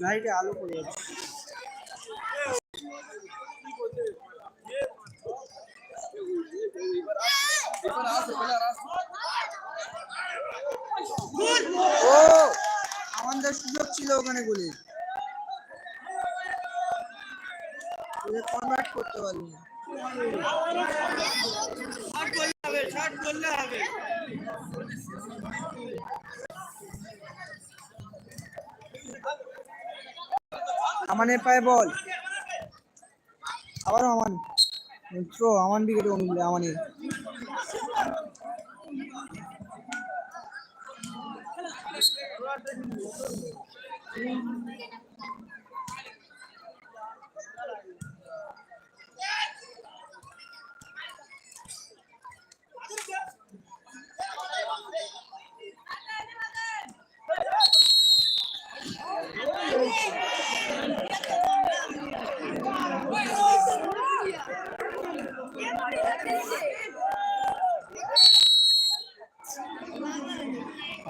লাইটে আলো পড়ে যাচ্ছে। ও আমাদের সুযোগ ছিল ওখানে গুলি। কনভার্ট করতে পারিনি। আমানের পায়ে বল। আবারও আমান। মিত্র আমান বিকেট অনুকূলে আমানের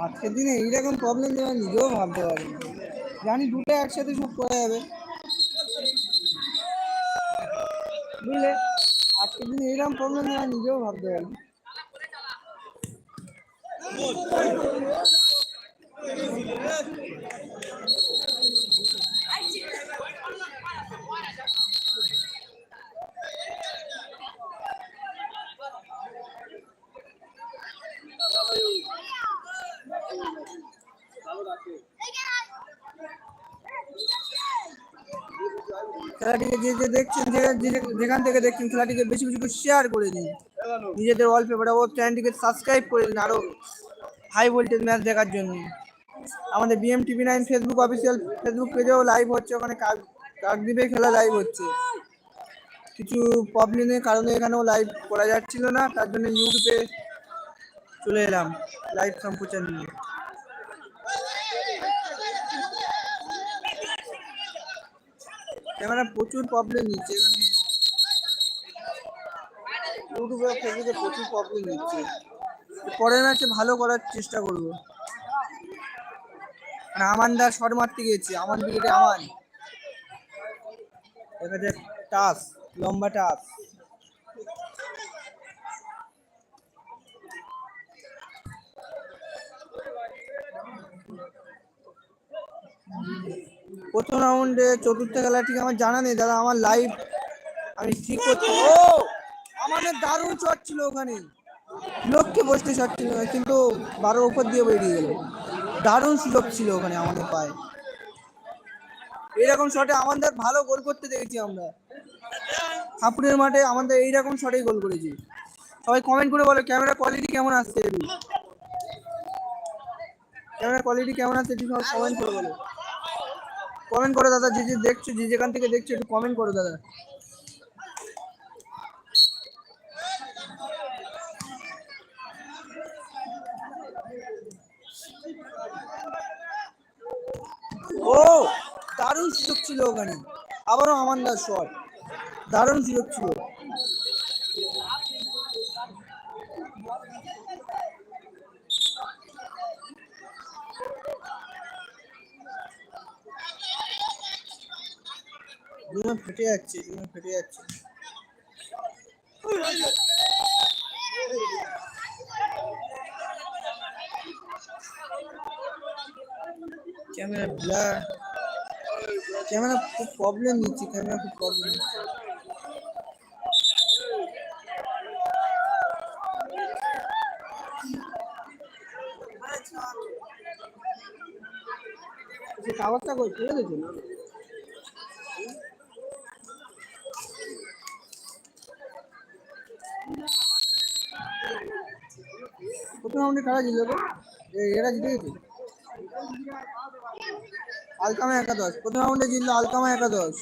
আজকের দিনে এইরকম প্রবলেম যে আমি নিজেও ভাবতে পারি। জানি দুটো একসাথে সব করা যাবে বুঝলে আজকের দিনে এইরকম প্রবলেম যেন নিজেও ভাবতে পারি। খেলাটিকে যে যে দেখছেন যেখান থেকে দেখছেন, খেলাটিকে বেশি বেশি করে শেয়ার করে দিন। নিজেদের ওয়ালপেপার ও চ্যানেলটিকে সাবস্ক্রাইব করে দিন আরও হাই ভোল্টেজ ম্যাচ দেখার জন্য। আমাদের BM TV nine Facebook official Facebook পেজেও live হচ্ছে, ওখানে কাক- কাকদ্বীপে খেলা লাইভ হচ্ছে। কিছু প্রবলেমের কারণে এখানেও লাইভ করা যাচ্ছিল না, তার জন্য ইউটিউবে চলে এলাম লাইভ সম্প্রচার নিয়ে। ক্যামেরা প্রচুর প্রবলেম নিচ্ছে মানে ইউটিউবে ফেসবুকে প্রচুর প্রবলেম নিচ্ছে পরের ম্যাচে ভালো করার চেষ্টা করব। মানে আমান দা শট মারতে গিয়েছে, আমান উইকেটে আমান। এখানে টাস লম্বা টাস প্রথম রাউন্ডে চতুর্থ খেলা ঠিক আমার জানা নেই, দাদা, আমার লাইভ আমি ঠিক করতে ও, আমাদের দারুণ শট ছিল ওখানে। লোককে বসতে শট ছিল, কিন্তু বারোর উপর দিয়ে বেরিয়ে গেল। দারুণ সুযোগ ছিল ওখানে আমাদের পায়ে। এইরকম শটে আমাদের ভালো গোল করতে দেখেছি আমরা। হাপুরের মাঠে আমাদের এইরকম শটেই গোল করেছি। সবাই কমেন্ট করে বলো ক্যামেরা কোয়ালিটি কেমন আসছে? ক্যামেরা কোয়ালিটি কেমন আসছে? কমেন্ট করে বলো। কমেন্ট করো দাদা, যে যে দেখছ, যে যেখান থেকে দেখছ, একটু কমেন্ট করো দাদা। ও, দারুণ সুযোগ ছিল ওখানে। আবারও আমার শট দারুণ সুযোগ ছিল। দুজন ফেটে যাচ্ছে দুজন ফেটে যাচ্ছে। ক্যামেরা ব্লার ক্যামেরা খুব প্রবলেম নিচ্ছে, ক্যামেরা খুব প্রবলেম কাগজটা কই ফেলে দিয়েছ না? প্রথম রাউন্ডে তো এ- এরা জিতে গেছে আলকামা একাদশ। প্রথম রাউন্ডে জিতলো আলকামা একাদশ।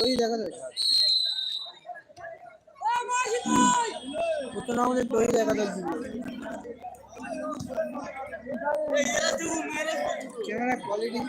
ওই দেখা যাচ্ছে প্রথম রাউন্ডে তৈরি একাদশ জিতলো। Camera quality